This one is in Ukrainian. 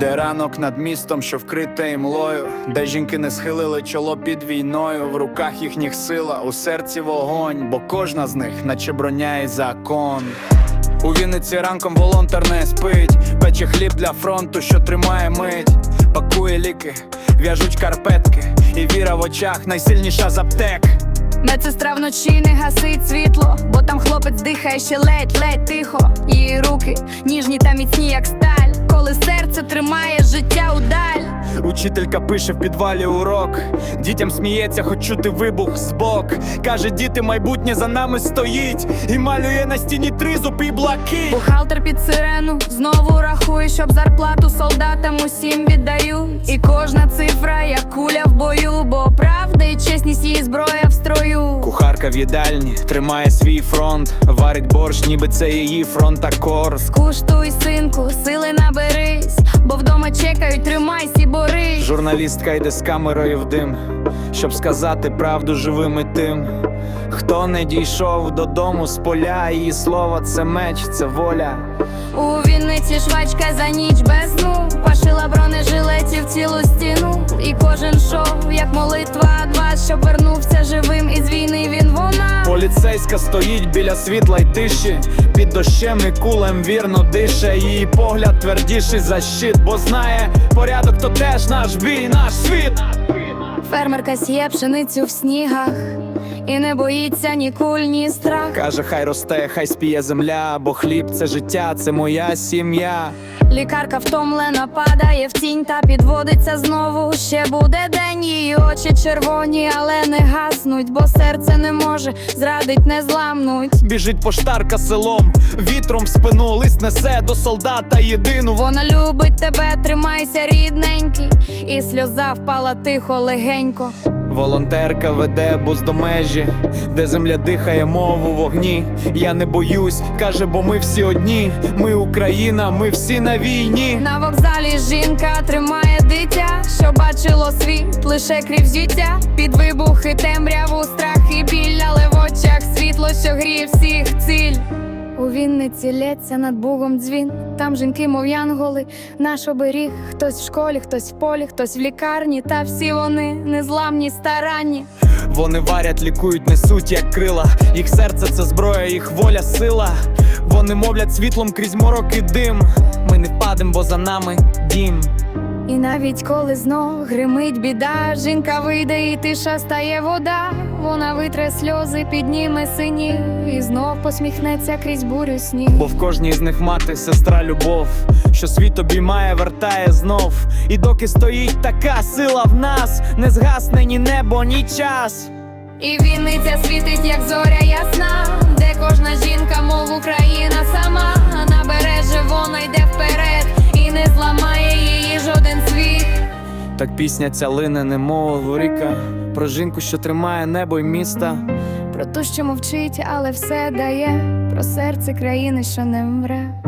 Де ранок над містом, що вкрите імлою, де жінки не схилили чоло під війною, в руках їхніх сила, у серці вогонь, бо кожна з них, наче броня і закон. У Вінниці ранком волонтер не спить, пече хліб для фронту, що тримає мить, пакує ліки, в'яжуть карпетки, і віра в очах найсильніша з аптек. Медсестра вночі не гасить світло, бо там хлопець дихає ще ледь-ледь тихо. Її руки ніжні та міцні, як сталь, коли серце тримає життя удаль. Учителька пише в підвалі урок. Дітям сміється, хоч чути вибух збок. Каже, діти, майбутнє за нами стоїть. І малює на стіні тризуб і блакить. Бухгалтер під сирену знову рахує, щоб зарплату солдатам усім віддають. І кожна цифра, як куля в бою, бо правда і чесність її зброя в строю. Кухарка в їдальні тримає свій фронт, варить борщ, ніби це її фронтакор. Скуштуй, синку, сили наберись, бо вдома чекають, тримайся, і борись. Журналістка йде з камерою в дим, щоб сказати правду живим і тим. Хто не дійшов додому з поля, її слово це меч, це воля. У Вінниці швачка за ніч без сну Пошила бронежилетів цілу стіну І кожен шов, як молитва Два вас, щоб вернувся живим із війни він вона Поліцейська стоїть біля світла й тиші, під дощем і кулем вірно дише. Її погляд твердіший за щит, бо знає порядок, то теж наш бій, наш світ. Фермерка сіє пшеницю в снігах І не боїться ні куль, ні страх Каже, хай росте, хай спіє земля, бо хліб це життя, це моя сім'я. Лікарка втомлена падає в тінь та підводиться знову. Ще буде день, її очі червоні, але не гаснуть, бо серце не може зрадить, не зламнуть. Біжить поштарка селом, вітром в спину лист несе до солдата єдину. Вона любить тебе, тримайся, рідненький, і сльоза впала тихо, легенько. Волонтерка веде бус до межі, де земля дихає мову вогні. Я не боюсь, каже, бо ми всі одні. Ми Україна, ми всі на війні. На вокзалі жінка тримає дитя, що бачило світ лише крізь життя. Під вибухи темряву, страх і біль, але в очах світло, що гріє всіх ціль. У Вінниці лється над бугом дзвін. Там жінки, мов янголи, наш оберіг. Хтось в школі, хтось в полі, хтось в лікарні. Та всі вони незламні, старанні. Вони варять, лікують, несуть як крила. Їх серце це зброя, їх воля, сила. Вони мовлять світлом крізь морок і дим. Ми не впадем, бо за нами дім. І навіть коли знов гримить біда, жінка вийде і тиша стає вода. Вона витре сльози, підніме сині, і знов посміхнеться крізь бурю сніг. Бо в кожній з них мати, сестра, любов, що світ обіймає, вертає знов. І доки стоїть така сила в нас, не згасне ні небо, ні час. І Вінниця світить, як зоря ясна, де кожна жінка, мов Україна сама, Так пісня ця лине, немов ріка, про жінку, що тримає небо й міста. Про ту, що мовчить, але все дає, про серце країни, що не мре.